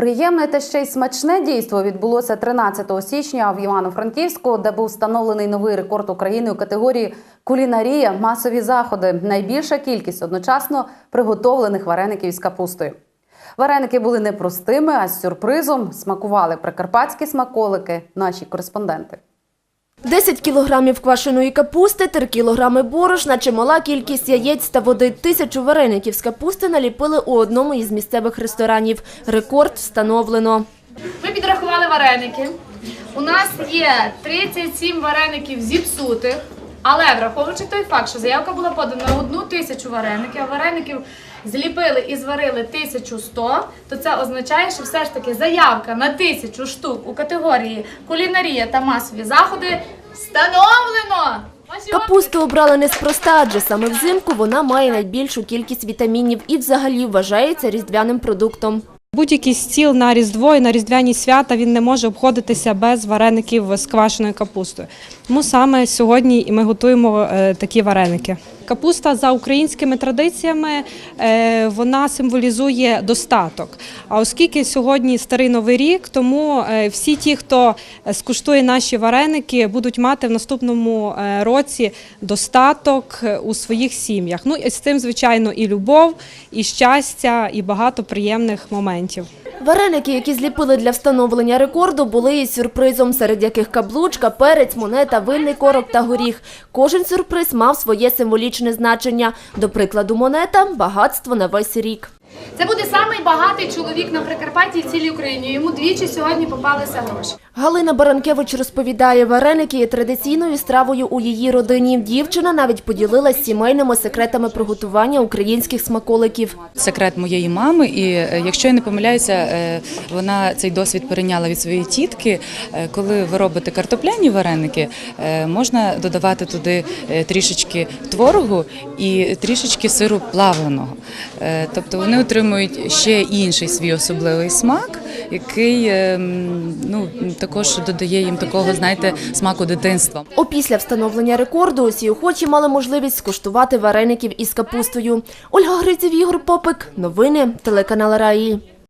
Приємне та ще й смачне дійство відбулося 13 січня в Івано-Франківську, де був встановлений новий рекорд України у категорії кулінарія масові заходи. Найбільша кількість одночасно приготовлених вареників із капустою. Вареники були не простими, а з сюрпризом смакували прикарпатські смаколики наші кореспонденти. 10 кілограмів квашеної капусти, 3 кілограми борошна, чимала кількість яєць та води. Тисячу вареників з капусти наліпили у одному із місцевих ресторанів. Рекорд встановлено. Ми підрахували вареники. У нас є 37 вареників зіпсутих, але враховуючи той факт, що заявка була подана на одну тисячу вареників, а вареників зліпили і зварили 1100, то це означає, що все ж таки заявка на тисячу штук у категорії кулінарія та масові заходи встановлено! Капусту обрали неспроста, адже саме взимку вона має найбільшу кількість вітамінів і взагалі вважається різдвяним продуктом. Будь-який стіл на Різдво і на Різдвяні свята він не може обходитися без вареників з квашеною капустою. Тому саме сьогодні і ми готуємо е, такі вареники. Капуста за українськими традиціями е, вона символізує достаток. А оскільки сьогодні старий новий рік, тому е, всі ті, хто скуштує наші вареники, будуть мати в наступному е, році достаток у своїх сім'ях. Ну і з цим, звичайно, і любов, і щастя, і багато приємних моментів. Вареники, які зліпили для встановлення рекорду, були із сюрпризом, серед яких каблучка, перець, монета, винний корок та горіх. Кожен сюрприз мав своє символічне значення. До прикладу, монета – багатство на весь рік. Це буде самий багатий чоловік на Прикарпатті і в цілій Україні. Йому двічі сьогодні попалися гроші. Галина Баранкевич розповідає, вареники є традиційною стравою у її родині. Дівчина навіть поділилась сімейними секретами приготування українських смаколиків. секрет моєї мами, і е, якщо я не помиляюся, е, вона цей досвід перейняла від своєї тітки. Е, Коли ви робите картопляні вареники, можна додавати туди трішечки творогу і трішечки сиру плавленого. Тобто вони отримують ще інший свій особливий смак, який е, ну також додає їм такого, знаєте, смаку дитинства. Опісля встановлення рекорду усі охочі мали можливість скуштувати вареників із капустою. Ольга Гриців, Ігор Попик. Новини телеканал Раї.